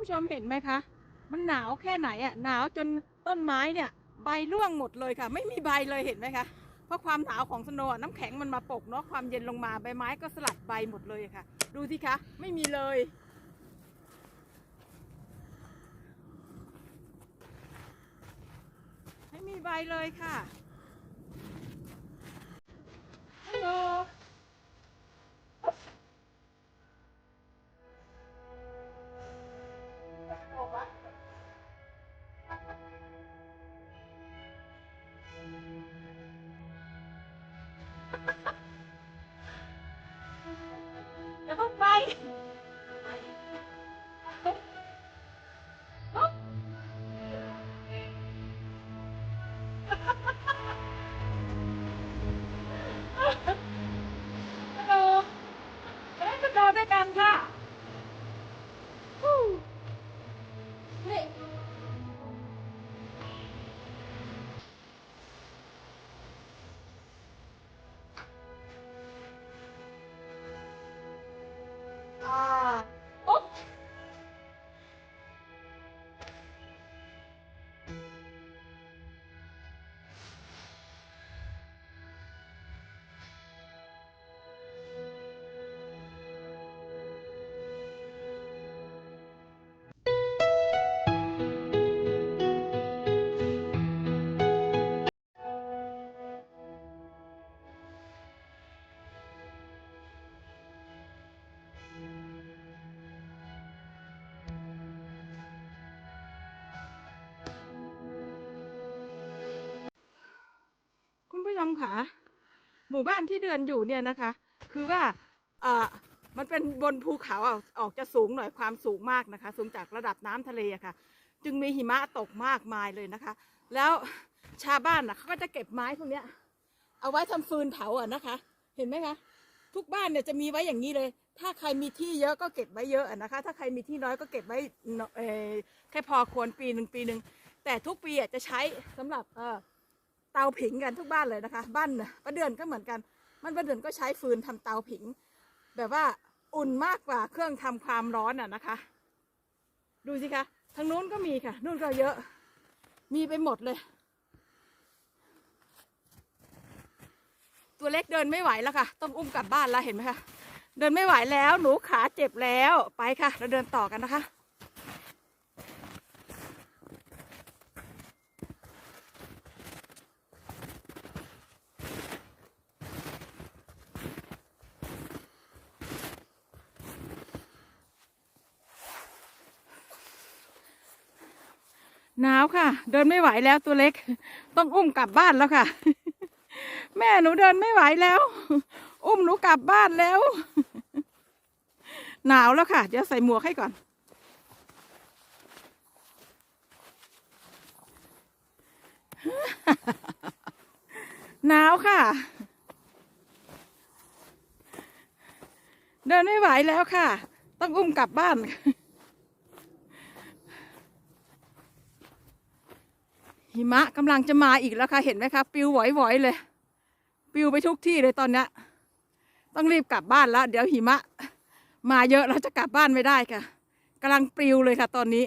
ผู้ชมเห็นไหมคะ มันหนาวแค่ไหนอะหนาวจนต้นไม้เนี่ย ใบร่วงหมดเลยค่ะ ไม่มีใบเลยเห็นไหมคะเพราะความหนาวของสโนว์อะน้ำแข็งมันมาปกเนาะความเย็นลงมาใบไม้ก็สลัดใบหมดเลยค่ะ ดูสิคะไม่มีเลยไม่มีใบเลยค่ะ อ ค่ะหมู่บ้านที่เดือนอยู่เนี่ยนะคะ คือว่าอ่ามันเป็นบนภูเขาอออกจะสูงหน่อยความสูงมากนะคะ สูงจากระดับน้ำทะเลอะค่ะ จึงมีหิมะตกมากมายเลยนะคะ แล้วชาวบ้านน่ะเขาก็จะเก็บไม้พวกเนี้ย เอาไว้ทำฟืนเผาอะนะคะ เห็นไหมคะทุกบ้านเนี่ยจะมีไว้อย่างนี้เลย ถ้าใครมีที่เยอะก็เก็บไว้เยอะนะคะ ถ้าใครมีที่น้อยก็เก็บไว้แค่พอควรปีหนึ่งปีหนึ่งแต่ทุกปีจะใช้สำหรับเออ เตาผิงกันทุกบ้านเลยนะคะ บ้านน่ะป้าเดือนก็เหมือนกัน มันป้าเดือนก็ใช้ฟืนทำเตาผิง แบบว่าอุ่นมากกว่าเครื่องทำความร้อนอะนะคะ ดูสิคะทางนู้นก็มีค่ะนู่นก็เยอะ มีไปหมดเลย ตัวเล็กเดินไม่ไหวแล้วค่ะ ต้องอุ้มกลับบ้านแล้วเห็นไหมคะเดินไม่ไหวแล้ว หนูขาเจ็บแล้วไปค่ะ เราเดินต่อกันนะคะ หนาวค่ะ เดินไม่ไหวแล้วตัวเล็ก ต้องอุ้มกลับบ้านแล้วค่ะ แม่หนูเดินไม่ไหวแล้ว อุ้มหนูกลับบ้านแล้ว หนาวแล้วค่ะ เดี๋ยวใส่หมวกให้ก่อน หนาวค่ะ เดินไม่ไหวแล้วค่ะ ต้องอุ้มกลับบ้าน หิมะกำลังจะมาอีกแล้วค่ะ เห็นไหมคะปิวไหวๆเลย ปิวไปทุกที่เลยตอนเนี้ยต้องรีบกลับบ้านแล้ว เดี๋ยวหิมะ มาเยอะเราจะกลับบ้านไม่ได้ค่ะกำลังปลิวเลยค่ะตอนนี้